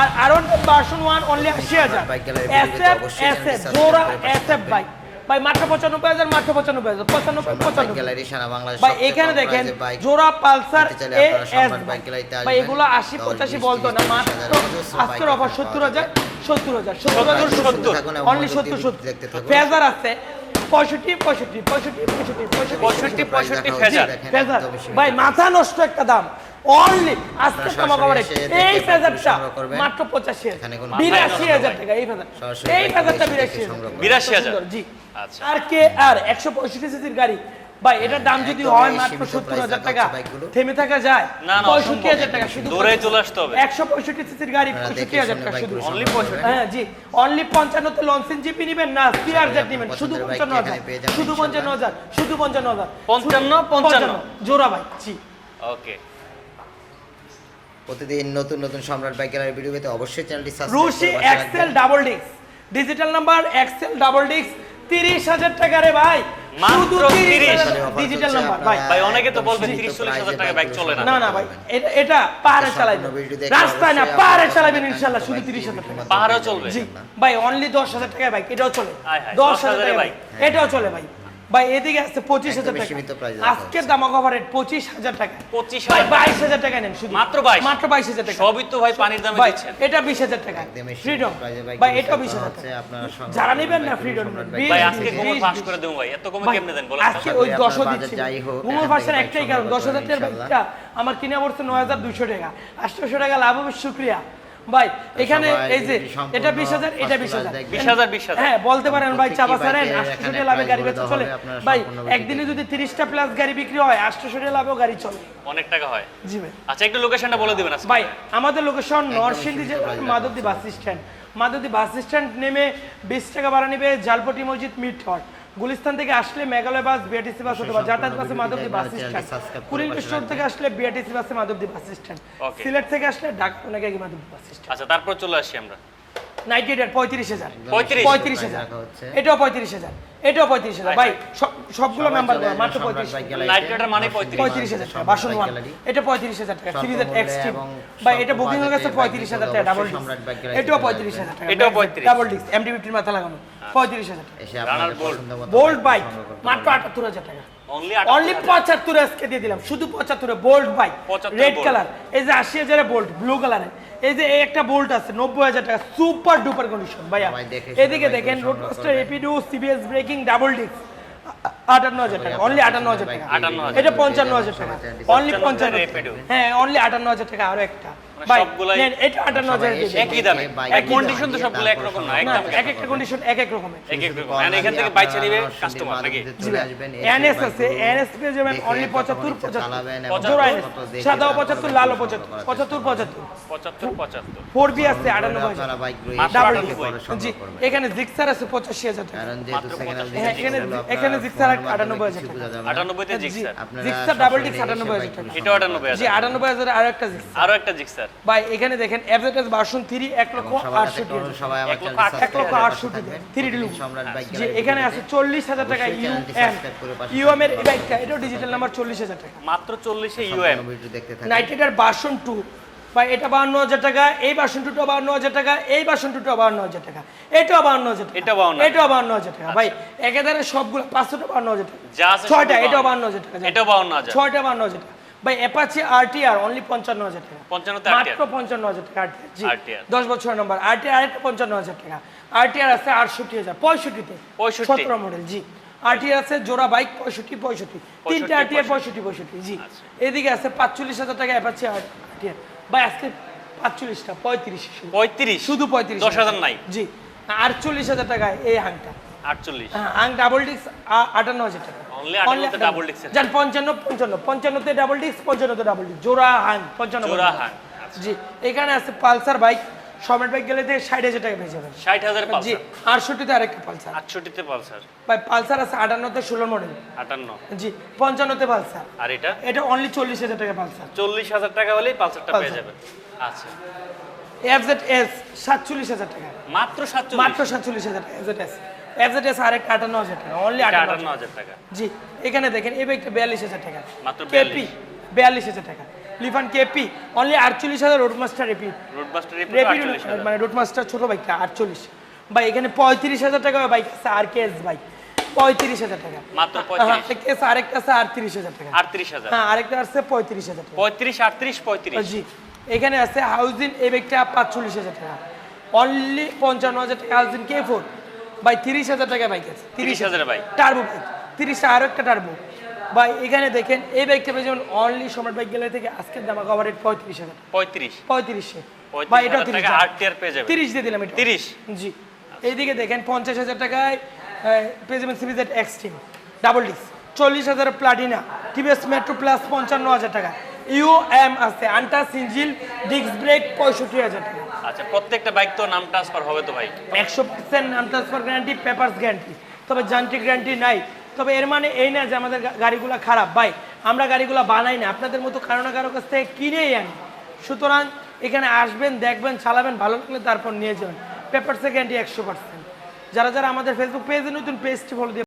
R R R one version one only আশি হাজার। জোড়া এস এফ বাইক ভাই মাত্র পঁচানব্বই হাজার মাত্র পঁচানব্বই হাজার পঁচানব্বই পঁচানব্বই। সারা বাংলাদেশ ভাই এখানে দেখেন জোড়া পালসার এ এস ভাই এগুলো আশি পঁচাশি বলতো না মাত্র আজকের অফার সত্তর হাজার সত্তর হাজার সত্তর হাজার সত্তর অনলি সত্তর সত্তর। ফেজার আছে পঁয়ষট্টি পঁয়ষট্টি পঁয়ষট্টি পঁয়ষট্টি পঁয়ষট্টি পঁয়ষট্টি ফেজার। ভাই মাথা নষ্ট একটা দাম। অনলি আজকে দেখে এই ফেজারটা মাত্র পঁচাশি বিরাশি হাজার টাকা এই ফেজার এই ফেজারটা বিরাশি হাজার। বিরাশি হাজার। জি। আচ্ছা। আর কে আর? একশো পঁয়ষট্টি সিসির গাড়ি। ভাই এটার দাম যদি হয় মাত্র সত্তর হাজার টাকা থেমে থাকা যায়। পঁয়ষট্টি হাজার টাকা শুধু দৌড়ে চলে আসতে হবে। একশো পঁয়ষট্টি সিসির গাড়ি পঁয়ষট্টি হাজার টাকা শুধু। Only হ্যাঁ জি। অনলি পঞ্চান্নতে লঞ্চেন জিপি নিবেন না সিআর জেড নিবেন। শুধু পঞ্চান্ন হাজার। শুধু পঞ্চান্ন হাজার শুধু পঞ্চান্ন হাজার। পঞ্চান্ন, পঞ্চান্ন। জোড়া ভাই জি। ওকে প্রতিদিন নতুন নতুন সম্রাট বাইক গ্যালারি ভিডিও পেতে অবশ্যই চ্যানেলটি subscribe Rushi excel double disc digital number excel double disc তিরিশ হাজার টাকা রে ভাই। মাত্র 30 ডিজিটাল নাম্বার ভাই। ভাই, অনেকে তো বলবে 30 চল্লিশ হাজার price-এ বাইক চলে না। না না ভাই। এটা এটা পাহাড়ে চালাবেন রাস্তায় না পাহাড়ে চালাবেন জানতে ইনশাল্লাহ শুধু বাইকটি তিরিশ হাজার টাকা। বিভিন্ন পাহাড়েও চলবে। জি ভাই অনলি দশ হাজার টাকায় বাইক এটাও চলে। হায় হায়, দশ 10,000 হাজার বাইক। বাইক এটাও চলে ভাই। ভাই এদিকে আসছে পঁচিশ হাজার টাকা। আজকের দাম কভার রেট পঁচিশ হাজার টাকা। 25,000 ভাই বাইশ হাজার টাকা নেন শুধু। মাত্র 22 মাত্র বাইশ হাজার টাকা। সবই তো ভাই পানির দামে ভাই এটা বিশ হাজার টাকা। ফ্রিডম ভাই করা বিশ হাজার টাকা। যারা নেবেন না ফ্রিডম ভাই আজকে বিশ, কোমর বিশ, ফাঁস বিশ। করে দেবো ভাই এত কমে কেমনে দেন বলেন? আজকে ওই দশ দিচ্ছি এখান পাশের একটাই কারণ দশ হাজার টাকার বাইকটা আমার কিনে পড়ছে নয় হাজার দুইশো টাকা। আটশোশো টাকা লাভ হবে শুক্রিয়া। ভাই এখানে এই যে এটা বিশ হাজার এটা বিশ হাজার। বিশ হাজার বিশ হাজার। হ্যাঁ বলতে পারেন ভাই চাপা প্রত্যেকটি ছাড়েন আটশো টাকা লাভে গাড়ি বেচা চলে। ভাই একদিনে যদি তিরিশটা প্লাস গাড়ি বিক্রি হয় আটশো টাকা লাভেও গাড়ি চলে। অনেক টাকা হয়। জি ভাই। আচ্ছা একটু লোকেশনটা বলে দিবেন ভাই আমাদের লোকেশন নরসিংদী জেলার Madhabdi bus stand Madhabdi bus stand নেমে বিশ টাকা ভাড়া নেবে জালপটি মসজিদ মিড হট। গুলিস্তান থেকে আসলে মেঘালয় বাস বিআরটিসি বাস অথবা যাতায়াত বাসে Madhabdi bus stand. Kuril store থেকে আসলে বিআরটিসি বাসে মাধবদী বাস স্ট্যান্ড. সিলেট থেকে আসলে ঢাকা নাকি মাধবদী বাস স্ট্যান্ড। আচ্ছা তারপর চলে আসি আমরা। নাইনটি পঁয়ত্রিশ হাজার। পঁয়ত্রিশ? পঁয়ত্রিশ হাজার। এটাও পঁয়ত্রিশ হাজার। এটাও পঁয়ত্রিশ হাজার। ভাই সব- সবগুলো মেম্বার মাত্র পঁয়ত্রিশ। মানে পঁয়ত্রিশ। পঁয়ত্রিশ হাজার। টাকা বাসন ওয়ান এটা পঁয়ত্রিশ হাজার টাকা। ভাই এটা বুকিং হয়ে গেছে পঁয়ত্রিশ হাজার টাকা ডাবল এটাও পঁয়ত্রিশ হাজার টাকা। এটাও 35 ডাবল ডিস্ক এমডি ফিফটির মাথা লাগানো। পঁয়ত্রিশ হাজার টাকা। বোল্ড বাইক মাত্র আটাত্তর হাজার টাকা। অনলি পঁচাত্তর আজকে দিয়ে দিলাম। শুধু পঁচাত্তরে বোল্ড বাইক রেড। কালার এই যে আশি হাজারে বোল্ট ব্লু কালারের এই যে একটা বোল্ট আছে নব্বই হাজার টাকা সুপার ডুপার কন্ডিশন ভাইয়া। এদিকে দেখেন রোডমাস্টার এপিডু সিবিএস ব্রেকিং ডাবল ডিস্ক আটান্ন হাজার টাকা অনলি আটান্ন হাজার টাকা। 58,000 এটা পঞ্চান্ন হাজার টাকা। অনলি পঞ্চান্ন। হ্যাঁ অনলি আটান্ন হাজার টাকা আরও একটা। মানে এটা একই দামে। কন্ডিশন তো সবগুলো একরকম না এক না দাম এক একটা কন্ডিশন এক এক রকমের। এক এক রকম। এখান থেকে বাইচা নিবে কাস্টমার নাকি? এনএস আছে এনএস যাবেন অনলি সাদাও লালও আছে। জি জিক্সার আছে পঁচাশি হাজার টাকা। কারণ যেহেতু second হ্যাঁ, এখানে- এখানে জিক্সার টাকা। জিক্সার জিক্সার ডাবল ডিক্স টাকা। জি আরও একটা জিক্সার আরও একটা জিক্সার ভাই এখানে দেখেন এফজেডএস ভার্সন থ্রি এক লক্ষ এবং সবার কাছে আটষট্টি অনুরোধ, হাজার। সবাই আমার লুক সম্রাট বাইক জি গ্যালারি এখানে আছে চল্লিশ হাজার টাকা অবশ্যই ইউ এম সাবস্ক্রাইব করে ইউএম এর এটাও ডিজিটাল নাম্বার চল্লিশ হাজার টাকা। মাত্র চল্লিশে সম্পূর্ণ ইউএম। নাইটেডার বাসন টু বা এটা বাহান্ন হাজার টাকা এই বাসন টুটা বাহান্ন হাজার টাকা এই বাসন টুটা বাহান্ন হাজার টাকা এটাও বাহান্ন হাজার টাকা এটা 52 এটাও বাহান্ন হাজার টাকা। ভাই একেবারে সবগুলো পাঁচশোটা বাহান্ন হাজার টাকা। যা আছে ছয়টা এটাও 52 বাহান্ন হাজার টাকা যান। এটাও বাউন্ন হাজার। ছয়টা বাহান্ন হাজার টাকা। ভাই অ্যাপাচি আরটিআর অনলি হাজার টাকা। পঞ্চান্নতে মাত্র RTR পঞ্চান্ন হাজার টাকা আরটিআর জি। RTR দশ বছর নম্বর আরটিআর আরেকটা পঞ্চান্ন হাজার টাকা। আরটিআর আছে আটষট্টি হাজার পঁয়ষট্টিতে। 65 সতেরো মডেল জি। আরটিআর আছে জোড়া বাইক পঁয়ষট্টি পঁয়ষট্টি। তিনটে 65, আরটিআর পঁয়ষট্টি। পঁয়ষট্টি জি। এদিকে আছে পাঁচচল্লিশ হাজার টাকা অ্যাপাচি আরটিআর ভাই আজকে পাঁচচল্লিশটা পঁয়ত্রিশ শুধু। পঁয়ত্রিশ? শুধু পঁয়ত্রিশ দশ হাজার নাই? জি। আটচল্লিশ হাজার টাকায় এই হাংটা। আটচল্লিশ। হ্যাঁ আং ডাবল ডিস্ক আটান্ন হাজার টাকা। Only 58 তে double disc এর। যান পঞ্চান্ন পঞ্চান্ন পঞ্চান্নতে ডাবল ডিস্ক পঞ্চান্নতে ডাবল ডিস্ক জোড়া হাং পঞ্চান্ন জোড়া পঞ্চান্ন। জি এখানে আছে পালসার বাইক। সম্রাট বাইক গেলে ষাট হাজার টাকা পেয়ে যাবেন ষাট হাজার জি আটষট্টিতে আরেকটা পালসার। আটষট্টিতে পালসার। ভাই পালসার আছে আটান্নতে ষোলো মডেল আটান্ন। জি পঞ্চান্নতে পালসার। আর এটা? এটা অনলি চল্লিশ হাজার টাকা পালসার। চল্লিশ হাজার টাকা হলেই পালসারটা পেয়ে। যাবেন আচ্ছা। এফজেড এস সাতচল্লিশ হাজার টাকা। মাত্র সাতচল্লিশ। মাত্র সাতচল্লিশ হাজার টাকা এফজেড এস এফজেড এস আরেকটা আটান্ন হাজার টাকা অনলি আটান্ন আটান্ন হাজার। টাকা। জি এখানে দেখেন এই বাইকটা বিয়াল্লিশ হাজার টাকা। মাত্র কেপি বিয়াল্লিশ। হাজার টাকা। লিফান কেপি অনলি আটচল্লিশ হাজার মানে ছোট বাইকটা আটচল্লিশ। ভাই এখানে পঁয়ত্রিশ হাজার টাকা বাইক আছে আর কে এস বাইক পঁয়ত্রিশ হাজার টাকা। মাত্র হ্যাঁ, পঁয়ত্রিশ। আরেকটা আছে আটত্রিশ হাজার টাকা। আটত্রিশ হাজার। হ্যাঁ আরেকটা আছে পঁয়ত্রিশ হাজার টাকা। পঁয়ত্রিশ আটত্রিশ পঁয়ত্রিশ। জি এখানে আছে হাউজিন এই ব্যাগটা পাঁচচল্লিশ হাজার টাকা। অনলি পঞ্চান্ন হাজার টাকা হাউজিন কে ফোর বাই তিরিশ হাজার টাকা বাইক আছে। 30,000 বাইক। টার্বো বাইক তিরিশটা আরও একটা টার্বো ভাই এখানে দেখেন এই বাইকটা পেয়ে যেমন অনলি সম্রাট বাইক গেলে থেকে আজকের দামা কভার রেট পঁয়ত্রিশ হাজার। পঁয়ত্রিশ। পঁয়ত্রিশে। ভাই হাজার তিরিশ আট টিয়ার পেয়ে যাবে তিরিশ দিয়ে দিলাম এটা। তিরিশ। জি। এইদিকে দেখেন পঞ্চাশ হাজার টাকায় পেয়ে যাবেন সিবিজেড এক্সট্রিম ডাবল ডিস্ক চল্লিশ হাজার প্লাটিনা টিভিএস মেট্রো প্লাস পঞ্চান্ন হাজার টাকা। ইউ এম আছে আন্টা সিঞ্জিল ডিস্ক ব্রেক পঁয়ষট্টি হাজার টাকা। আচ্ছা প্রত্যেকটা বাইক তো নাম ট্রান্সফার হবে তো ভাই? একশো পার্সেন্ট নাম ট্রান্সফার গ্যারান্টি পেপারস গ্যারান্টি তবে যান্ত্রিক গ্যারান্টি নাই। তবে এর মানে এই না যে আমাদের গাড়িগুলো খারাপ। ভাই আমরা গাড়িগুলো বানাই না। আপনাদের মতো কারও না কারও কাছ থেকে কিনেই আনি। সুতরাং এখানে আসবেন দেখবেন চালাবেন ভালো লাগলে তারপর নিয়ে যাবেন। পেপারসের গ্যারান্টি একশো পার্সেন্ট যারা যারা আমাদের ফেসবুক পেজে নতুন পেজটি ফলো দিয়ে